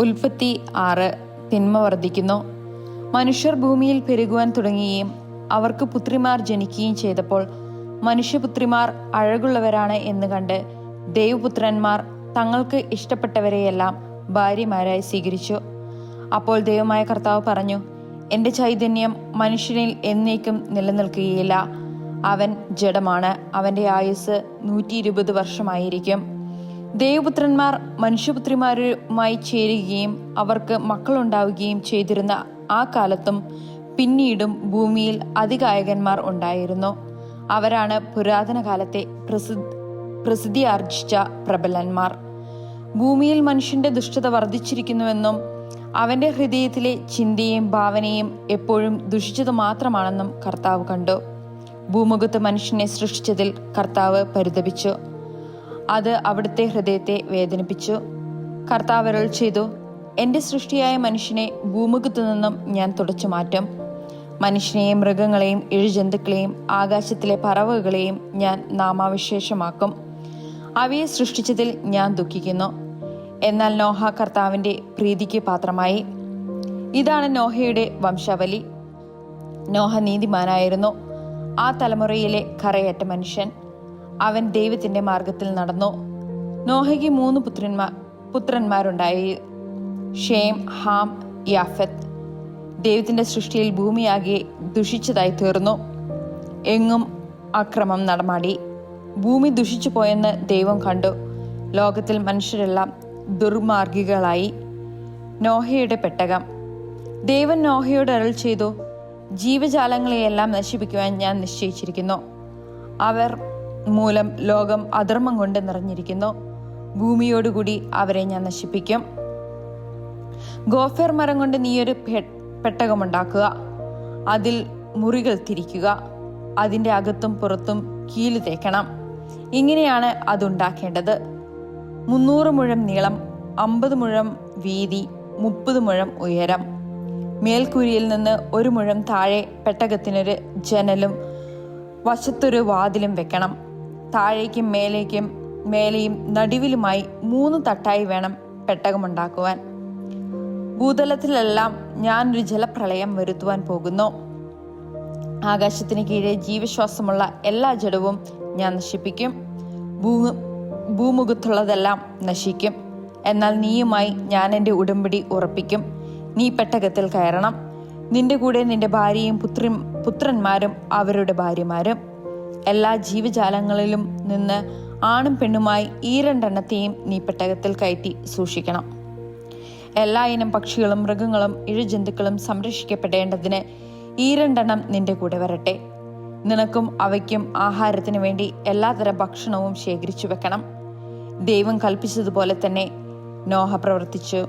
ഉൽപ്പത്തി ആറ് തിന്മ വർദ്ധിക്കുന്നു. മനുഷ്യർ ഭൂമിയിൽ പെരുകുവാൻ തുടങ്ങുകയും അവർക്ക് പുത്രിമാർ ജനിക്കുകയും ചെയ്തപ്പോൾ മനുഷ്യപുത്രിമാർ അഴകുള്ളവരാണ് എന്ന് കണ്ട് ദൈവപുത്രന്മാർ തങ്ങൾക്ക് ഇഷ്ടപ്പെട്ടവരെയെല്ലാം ഭാര്യമാരായി സ്വീകരിച്ചു. അപ്പോൾ ദൈവമായ കർത്താവ് പറഞ്ഞു എന്റെ ചൈതന്യം മനുഷ്യനിൽ എന്നേക്കും നിലനിൽക്കുകയില്ല. അവൻ ജഡമാണ്. അവന്റെ ആയുസ് നൂറ്റി ഇരുപത് വർഷമായിരിക്കും. ദേവപുത്രന്മാർ മനുഷ്യപുത്രിമാരുമായി ചേരുകയും അവർക്ക് മക്കളുണ്ടാവുകയും ചെയ്തിരുന്ന ആ കാലത്തും പിന്നീടും ഭൂമിയിൽ അതികായകന്മാർ ഉണ്ടായിരുന്നു. അവരാണ് പുരാതന കാലത്തെ പ്രസിദ്ധി പ്രസിദ്ധിയാർജിച്ച പ്രബലന്മാർ. ഭൂമിയിൽ മനുഷ്യന്റെ ദുഷ്ടത വർദ്ധിച്ചിരിക്കുന്നുവെന്നും അവന്റെ ഹൃദയത്തിലെ ചിന്തയും ഭാവനയും എപ്പോഴും ദുഷിച്ചത് മാത്രമാണെന്നും കർത്താവ് കണ്ടു. ഭൂമുഖത്ത് മനുഷ്യനെ സൃഷ്ടിച്ചതിൽ കർത്താവ് പരിതപിച്ചു. അത് അവിടുത്തെ ഹൃദയത്തെ വേദനിപ്പിച്ചു. കർത്താവ് അരുൾ ചെയ്തു എന്റെ സൃഷ്ടിയായ മനുഷ്യനെ ഭൂമുഖത്തു നിന്നും ഞാൻ തുടച്ചു മാറ്റും. മനുഷ്യനെയും മൃഗങ്ങളെയും ഇഴജന്തുക്കളെയും ആകാശത്തിലെ പറവുകളെയും ഞാൻ നാമാവിശേഷമാക്കും. അവയെ സൃഷ്ടിച്ചതിൽ ഞാൻ ദുഃഖിക്കുന്നു. എന്നാൽ നോഹ കർത്താവിന്റെ പ്രീതിക്ക് പാത്രമായി. ഇതാണ് നോഹയുടെ വംശാവലി. നോഹ നീതിമാനായിരുന്നു. ആ തലമുറയിലെ കറയറ്റ മനുഷ്യൻ. അവൻ ദൈവത്തിന്റെ മാർഗത്തിൽ നടന്നു. നോഹയ്ക്ക് മൂന്ന് പുത്രന്മാർ പുത്രന്മാരുണ്ടായി. ഷേം ഹാം യാഫത്ത്. ദൈവത്തിന്റെ സൃഷ്ടിയിൽ ഭൂമിയാകെ ദുഷിച്ചതായി തീർന്നു. എങ്ങും അക്രമം നടമാടി. ഭൂമി ദുഷിച്ചു പോയെന്ന് ദൈവം കണ്ടു. ലോകത്തിൽ മനുഷ്യരെല്ലാം ദുർമാർഗികളായി. നോഹയുടെ പെട്ടകം. ദൈവൻ നോഹയോട് അരൾ ചെയ്തു ജീവജാലങ്ങളെയെല്ലാം നശിപ്പിക്കുവാൻ ഞാൻ നിശ്ചയിച്ചിരിക്കുന്നു. അവർ മൂലം ലോകം അധർമ്മം കൊണ്ട് നിറഞ്ഞിരിക്കുന്നു. ഭൂമിയോടുകൂടി അവരെ ഞാൻ നശിപ്പിക്കും. ഗോഫർ മരം കൊണ്ട് നീയൊരു പെട്ടകമുണ്ടാക്കുക. അതിൽ മുറികൾ തിരിക്കുക. അതിന്റെ അകത്തും പുറത്തും കീൽ തേക്കണം. ഇങ്ങനെയാണ് അതുണ്ടാക്കേണ്ടത് മുന്നൂറ് മുഴം നീളം അമ്പത് മുഴം വീതി മുപ്പത് മുഴം ഉയരം. മേൽക്കൂരിയിൽ നിന്ന് ഒരു മുഴം താഴെ പെട്ടകത്തിനൊരു ജനലും വശത്തൊരു വാതിലും വെക്കണം. താഴേക്കും മേലേക്കും മേലെയും നടുവിലുമായി മൂന്ന് തട്ടായി വേണം പെട്ടകമുണ്ടാക്കുവാൻ. ഭൂതലത്തിലെല്ലാം ഞാനൊരു ജലപ്രളയം വരുത്തുവാൻ പോകുന്നു. ആകാശത്തിന് കീഴെ ജീവശ്വാസമുള്ള എല്ലാ ജഡവും ഞാൻ നശിപ്പിക്കും. ഭൂ ഭൂമുഖത്തുള്ളതെല്ലാം നശിക്കും. എന്നാൽ നീയുമായി ഞാൻ എന്റെ ഉടമ്പടി ഉറപ്പിക്കും. നീ പെട്ടകത്തിൽ കയറണം. നിന്റെ കൂടെ നിന്റെ ഭാര്യയും പുത്രി പുത്രന്മാരും അവരുടെ ഭാര്യമാരും. എല്ലാ ജീവജാലങ്ങളിലും നിന്ന് ആണും പെണ്ണുമായി ഈ രണ്ടെണ്ണത്തെയും നീ പെട്ടകത്തിൽ കയറ്റി സൂക്ഷിക്കണം. എല്ലാ ഇനം പക്ഷികളും മൃഗങ്ങളും ഇഴജന്തുക്കളും സംരക്ഷിക്കപ്പെടേണ്ടതിന് ഈ രണ്ടെണ്ണം നിന്റെ കൂടെ വരട്ടെ. നിനക്കും അവയ്ക്കും ആഹാരത്തിനു വേണ്ടി എല്ലാതരം ഭക്ഷണവും ശേഖരിച്ചു വെക്കണം. ദൈവം കൽപ്പിച്ചതുപോലെ തന്നെ നോഹ പ്രവർത്തിച്ചു.